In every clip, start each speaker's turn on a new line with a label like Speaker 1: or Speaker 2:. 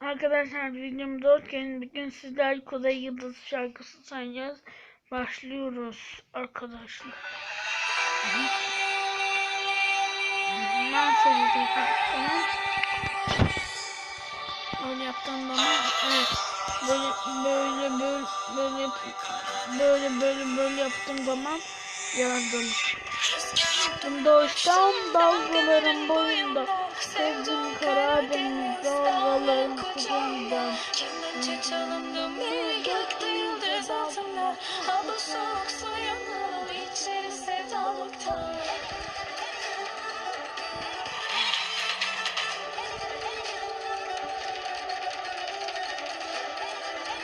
Speaker 1: Arkadaşlar videomda hoş geldiniz. Bugün sizler Kuzey Yıldız şarkısı sayacağız. Başlıyoruz arkadaşlar. Böyle yaptığım zaman evet. Böyle böyle böyle böyle böyle böyle böyle yaptığım zaman yardım. Doğuştan dalgaların boyunda Sevdim Karadeniz dalgaların kuzeyinde
Speaker 2: Kimden çalındım bir gökte yıldız altında? Hava soğuk soyunum içeri sevdalıktan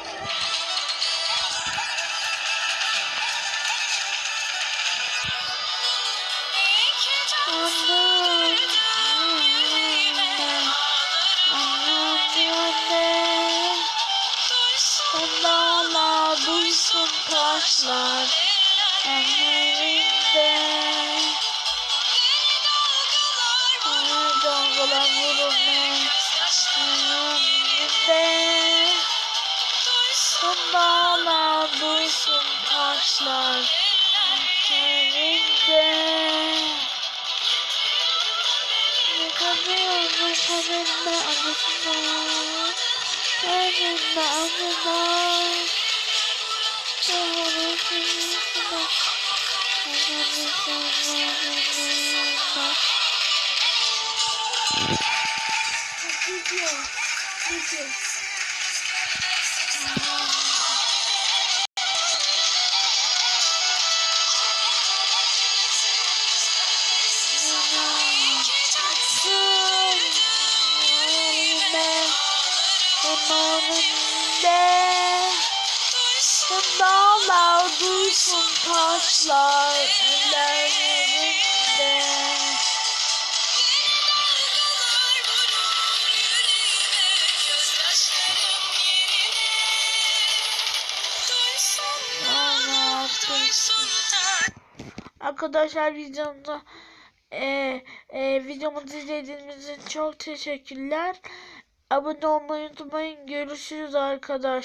Speaker 2: İki
Speaker 1: taşlar Ellerinde Ne kadar ne kadar ne acısına Ellerinde acılar Video, video. Dağlar duysun taşlar ellerinde Arkadaşlar videomda e, e, videomuzu izlediğiniz için çok teşekkürler. Abone olmayı unutmayın. Görüşürüz arkadaşlar.